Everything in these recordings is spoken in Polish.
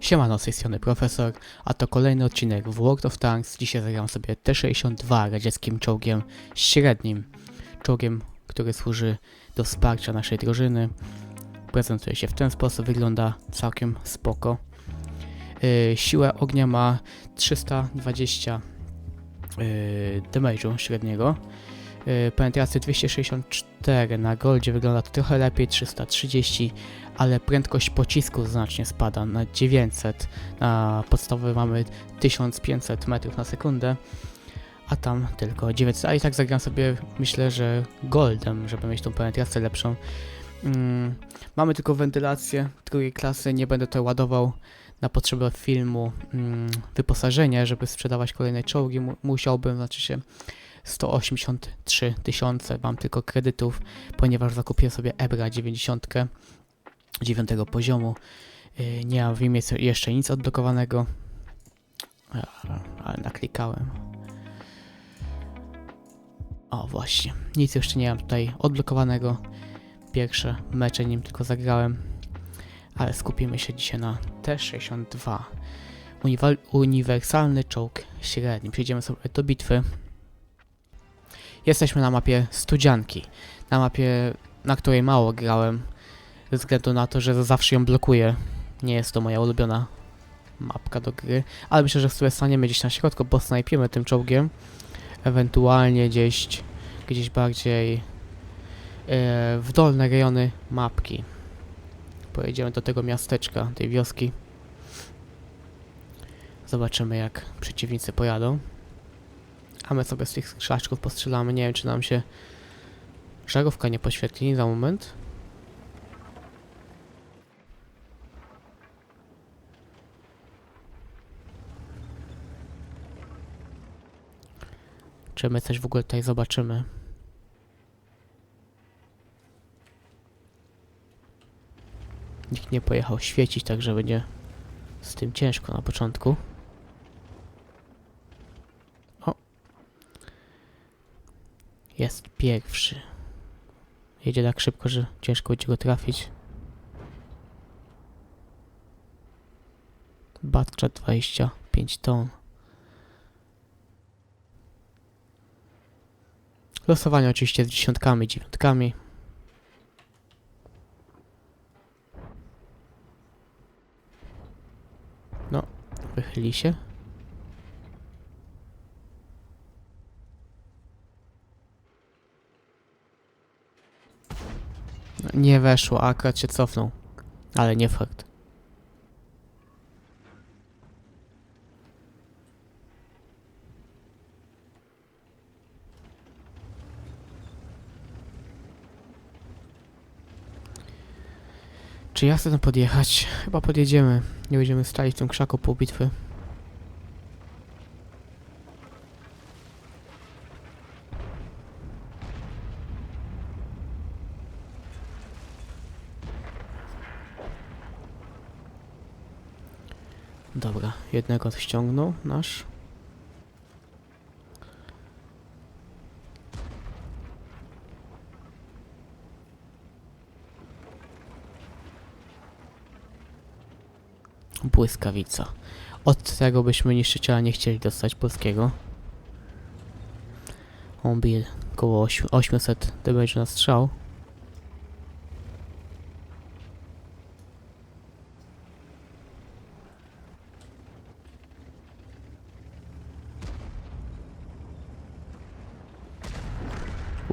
Siemano, z tej strony Profesor, a to kolejny odcinek w World of Tanks. Dzisiaj zagram sobie T-62 radzieckim czołgiem średnim. Czołgiem, który służy do wsparcia naszej drużyny. Prezentuje się w ten sposób, wygląda całkiem spoko. Yy, siłę ognia ma 320 yy, damage'u średniego. Yy, penetrację 264 na goldzie wygląda to trochę lepiej, 330 ale prędkość pocisku znacznie spada na 900. Na podstawowy mamy 1500 metrów na sekundę, a tam tylko 900. A i tak zagram sobie, myślę, że goldem, żeby mieć tą penetrację lepszą. Mm, mamy tylko wentylację drugiej klasy, nie będę to ładował na potrzeby filmu mm, wyposażenie, żeby sprzedawać kolejne czołgi. Mu musiałbym, znaczy się 183 tysiące, mam tylko kredytów, ponieważ zakupiłem sobie Ebra 90 dziewiątego poziomu. Yy, Nie mam w imię jeszcze nic odblokowanego. Ale naklikałem. O właśnie, nic jeszcze nie mam tutaj odblokowanego. Pierwsze mecze nim tylko zagrałem. Ale skupimy się dzisiaj na T-62. Uniwal- uniwersalny czołg średni. Przejdziemy sobie do bitwy. Jesteśmy na mapie Studzianki. Na mapie, na której mało grałem ze względu na to, że zawsze ją blokuję. Nie jest to moja ulubiona mapka do gry, ale myślę, że sobie staniemy gdzieś na środku, bo snajpiemy tym czołgiem. Ewentualnie gdzieś, gdzieś bardziej e, w dolne rejony mapki. Pojedziemy do tego miasteczka, tej wioski. Zobaczymy jak przeciwnicy pojadą. A my sobie z tych krzaczków postrzelamy. Nie wiem czy nam się żarówka nie poświetli za moment. Czy my coś w ogóle tutaj zobaczymy? Nikt nie pojechał świecić, także będzie z tym ciężko na początku. Jest pierwszy. Jedzie tak szybko, że ciężko będzie go trafić. Batcza 25 ton. Losowanie oczywiście z dziesiątkami, dziewiątkami. No, wychyli się. Nie weszło, a akurat się cofnął. Ale nie fakt. Czy ja chcę tam podjechać? Chyba podjedziemy. Nie będziemy stali w tym krzaku pół bitwy. Dobra, jednego ściągnął nasz. Błyskawica. Od tego byśmy niszczyciela nie chcieli dostać polskiego. On bije około ośm- 800 damage na strzał.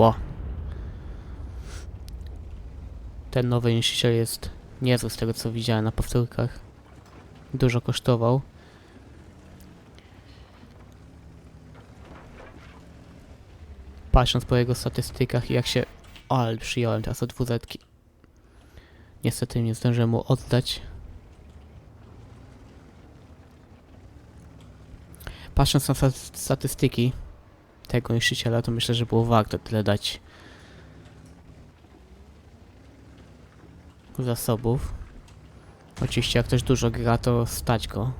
Ło. Ten nowy niszczyciel jest niezły z tego co widziałem na powtórkach dużo kosztował. Patrząc po jego statystykach i jak się... O, ale przyjąłem teraz od dwuzetki. Niestety nie zdążyłem mu oddać. Patrząc na sta- statystyki tego niszczyciela, to myślę, że było warto tyle dać zasobów. Oczywiście jak ktoś dużo gra, to stać go.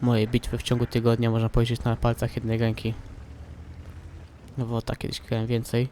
Moje bitwy w ciągu tygodnia można powiedzieć na palcach jednej ręki. No bo tak kiedyś grałem więcej.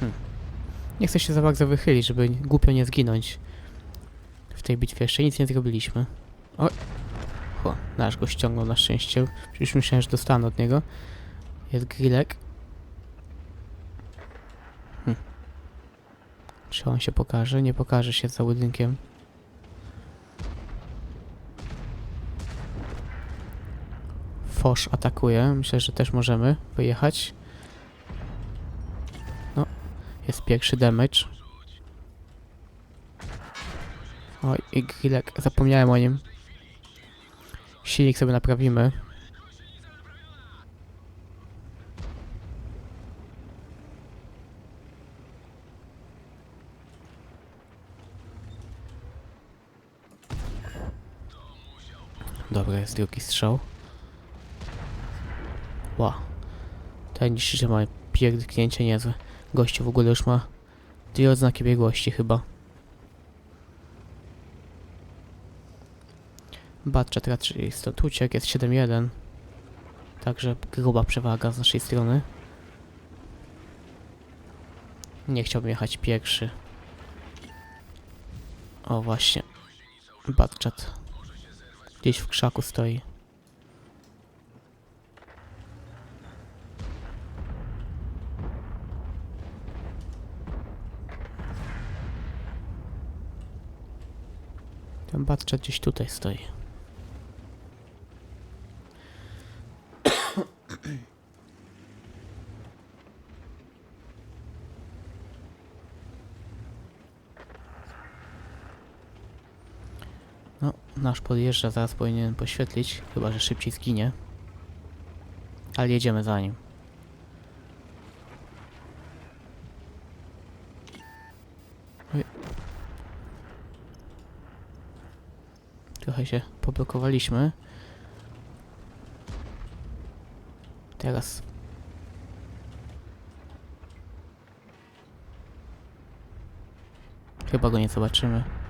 Hmm. Nie chcę się za bardzo wychylić, żeby głupio nie zginąć. W tej bitwie jeszcze nic nie zrobiliśmy. O! o nasz go ściągnął na szczęście. Przecież myślałem, że dostanę od niego. Jest grillek. Hm. Czy on się pokaże? Nie pokaże się za budynkiem. Fosz atakuje. Myślę, że też możemy wyjechać. No, jest pierwszy damage. Oj, grillek. Zapomniałem o nim. Silnik sobie naprawimy. Dobra, jest drugi strzał. Ła. Ten niszczyciel ma pierdyknięcie niezłe. Gościu w ogóle już ma dwie odznaki biegłości chyba. Batchat raczej stąd uciekł, jest 7-1. Także gruba przewaga z naszej strony. Nie chciałbym jechać pierwszy. O właśnie. Batchat. Gdzieś w krzaku stoi. Ten Batchat gdzieś tutaj stoi. No, nasz podjeżdża, zaraz powinien poświetlić, chyba że szybciej zginie. Ale jedziemy za nim. Trochę się poblokowaliśmy. Teraz. Chyba go nie zobaczymy.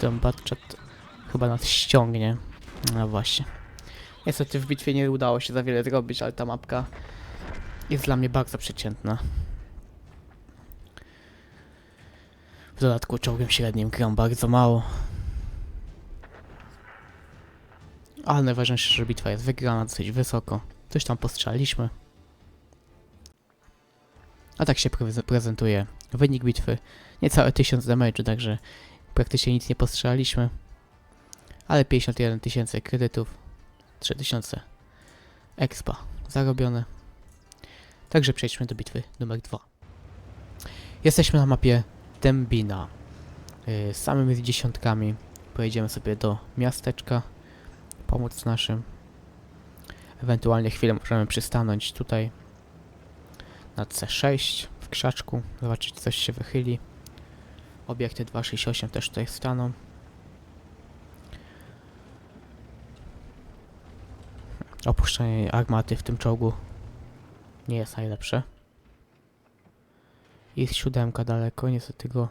Ten Batchat chyba nas ściągnie. No właśnie. Niestety w bitwie nie udało się za wiele zrobić, ale ta mapka jest dla mnie bardzo przeciętna. W dodatku czołgiem średnim gram bardzo mało. Ale najważniejsze, że bitwa jest wygrana dosyć wysoko. Coś tam postrzeliśmy. A tak się preze- prezentuje wynik bitwy. Niecałe 1000 damage'u, także praktycznie nic nie postrzelaliśmy. Ale 51 tysięcy kredytów, 3000 expa zarobione. Także przejdźmy do bitwy numer 2. Jesteśmy na mapie Dębina. Yy, samymi z dziesiątkami pojedziemy sobie do miasteczka, pomóc naszym. Ewentualnie chwilę możemy przystanąć tutaj na C6 w krzaczku, zobaczyć coś się wychyli. Obiekty 268 też tutaj staną. Opuszczenie armaty w tym czołgu nie jest najlepsze. Jest siódemka daleko, niestety go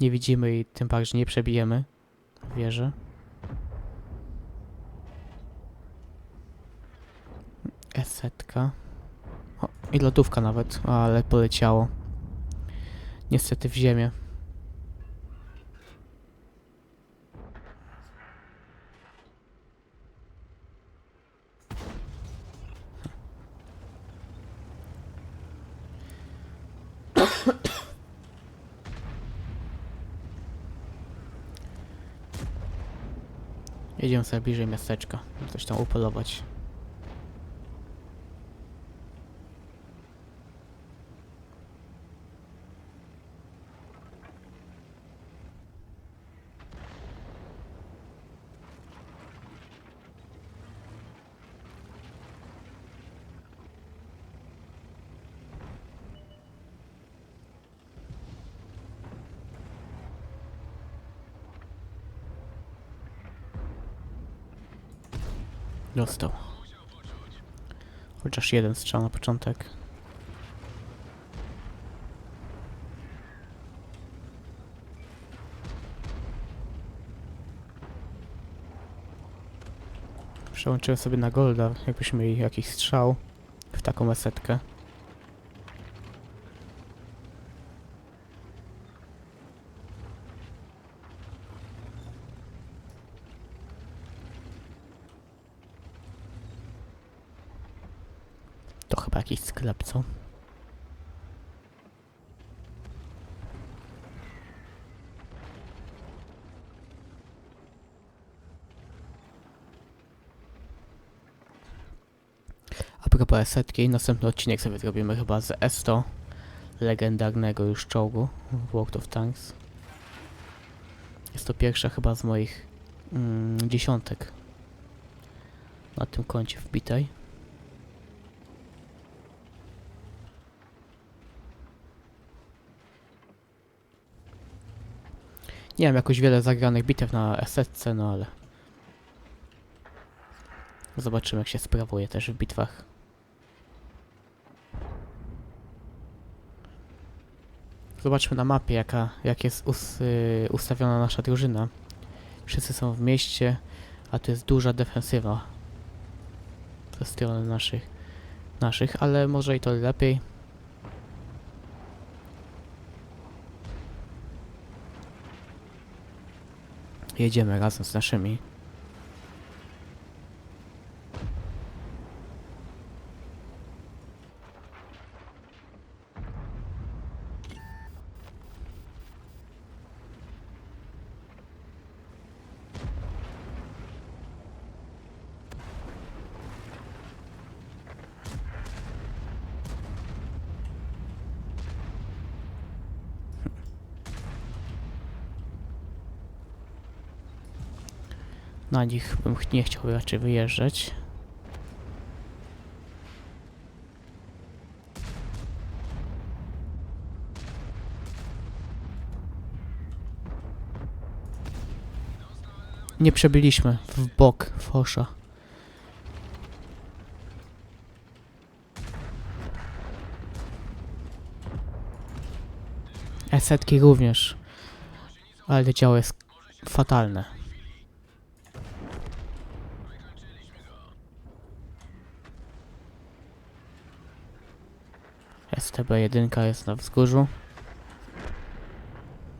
nie widzimy i tym bardziej nie przebijemy. Wierzę. Esetka. O, i lodówka nawet, ale poleciało. Niestety w ziemię. Jedziemy sobie bliżej miasteczka. Coś tam upolować. Dostał. Chociaż jeden strzał na początek. Przełączyłem sobie na golda, jakbyśmy mieli jakiś strzał w taką esetkę. To chyba jakiś sklep, co? Setki, następny odcinek sobie zrobimy chyba z Esto, legendarnego już czołgu w World of Tanks. Jest to pierwsza chyba z moich mm, dziesiątek na tym koncie wbitej. Nie mam jakoś wiele zagranych bitew na SSC, no ale... Zobaczymy jak się sprawuje też w bitwach. Zobaczmy na mapie jaka, jak jest us, y, ustawiona nasza drużyna. Wszyscy są w mieście, a tu jest duża defensywa ze strony naszych, naszych, ale może i to lepiej. Jedziemy razem z naszymi. Na nich bym nie chciał raczej wyjeżdżać. Nie przebyliśmy w bok fosza. Esetki również. Ale działo jest fatalne. STB1 jest na wzgórzu.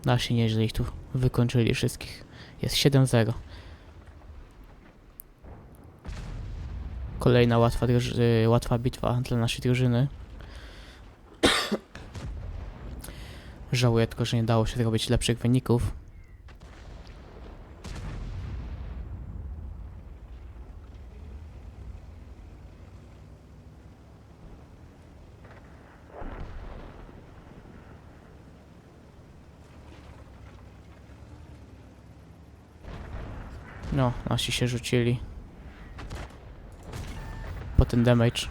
Nasi nieźle ich tu wykończyli wszystkich. Jest 7-0. Kolejna łatwa, y, łatwa bitwa dla naszej drużyny. Żałuję tylko, że nie dało się zrobić lepszych wyników. No, nasi się rzucili. Po ten damage.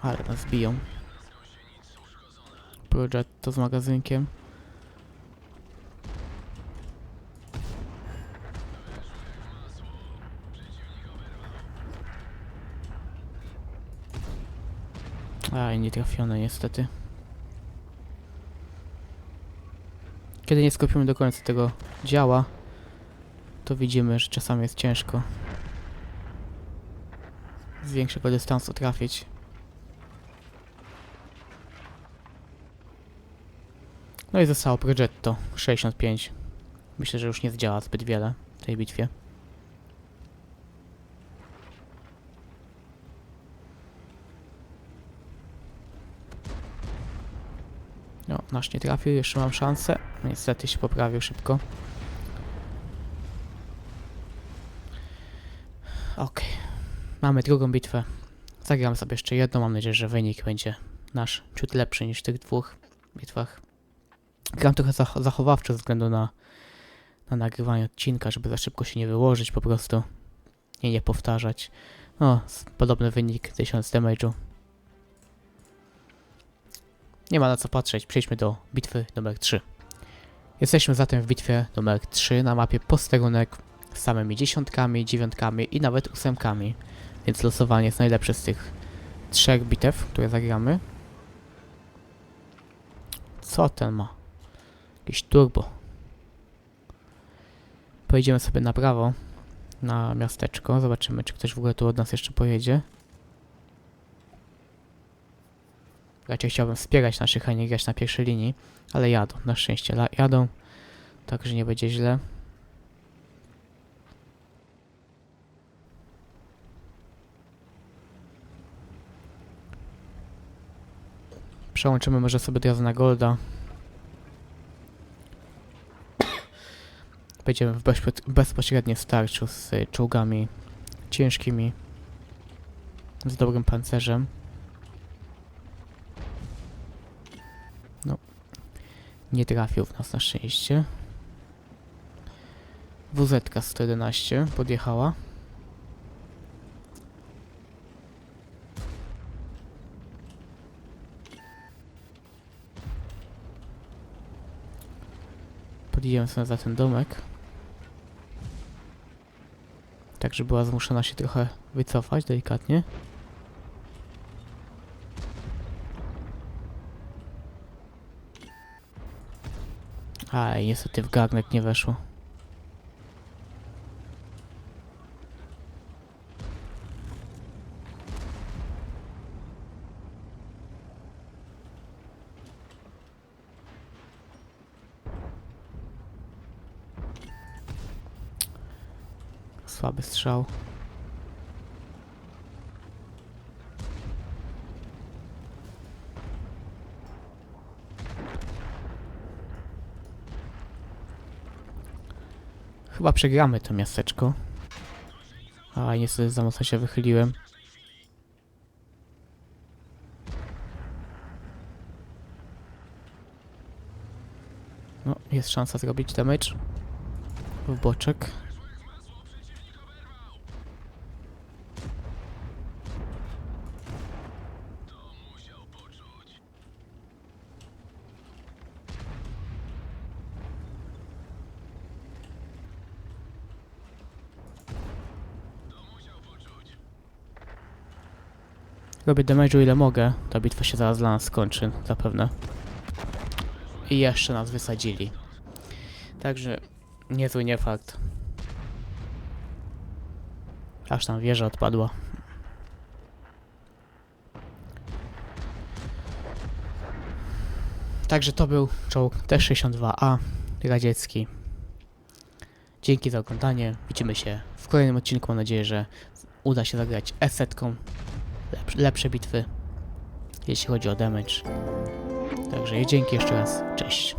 Ale nas biją. Progetto z magazynkiem. Aj, nie trafione niestety. Kiedy nie skopiemy do końca tego działa, to widzimy, że czasami jest ciężko z większego dystansu trafić. No i zostało Progetto 65. Myślę, że już nie zdziała zbyt wiele w tej bitwie. No, nasz nie trafił, jeszcze mam szansę. Niestety się poprawił szybko. Okej. Mamy drugą bitwę. Zagram sobie jeszcze jedną. Mam nadzieję, że wynik będzie nasz ciut lepszy niż w tych dwóch bitwach. Gram trochę zach zachowawczo ze względu na, na nagrywanie odcinka, żeby za szybko się nie wyłożyć po prostu. I nie powtarzać. No, podobny wynik, 1000 damage'u. Nie ma na co patrzeć, przejdźmy do bitwy numer 3. Jesteśmy zatem w bitwie numer 3 na mapie posterunek z samymi dziesiątkami, dziewiątkami i nawet ósemkami. Więc losowanie jest najlepsze z tych trzech bitew, które zagramy. Co ten ma? Jakiś turbo. Pojedziemy sobie na prawo, na miasteczko. Zobaczymy, czy ktoś w ogóle tu od nas jeszcze pojedzie. Raczej chciałbym wspierać naszych, a nie grać na pierwszej linii, ale jadą, na szczęście jadą, także nie będzie źle. Przełączymy może sobie od razu na Golda. Będziemy w bezpo- bezpośrednim starciu z y, czołgami ciężkimi, z dobrym pancerzem. No, nie trafił w nas na szczęście. WZ 111 podjechała. Podjedziemy sobie za ten domek. Tak, że była zmuszona się trochę wycofać delikatnie. Aj, niestety w garnek nie weszło. Słaby strzał. Chyba przegramy to miasteczko. A niestety za mocno się wychyliłem. No, jest szansa zrobić damage. W boczek. Robię damage'u ile mogę. Ta bitwa się zaraz dla nas skończy, zapewne. I jeszcze nas wysadzili. Także niezły nie fakt. Aż tam wieża odpadła. Także to był czołg T-62A radziecki. Dzięki za oglądanie. Widzimy się w kolejnym odcinku. Mam nadzieję, że uda się zagrać S-setką lepsze, lepsze bitwy, jeśli chodzi o damage. Także dzięki jeszcze raz, cześć.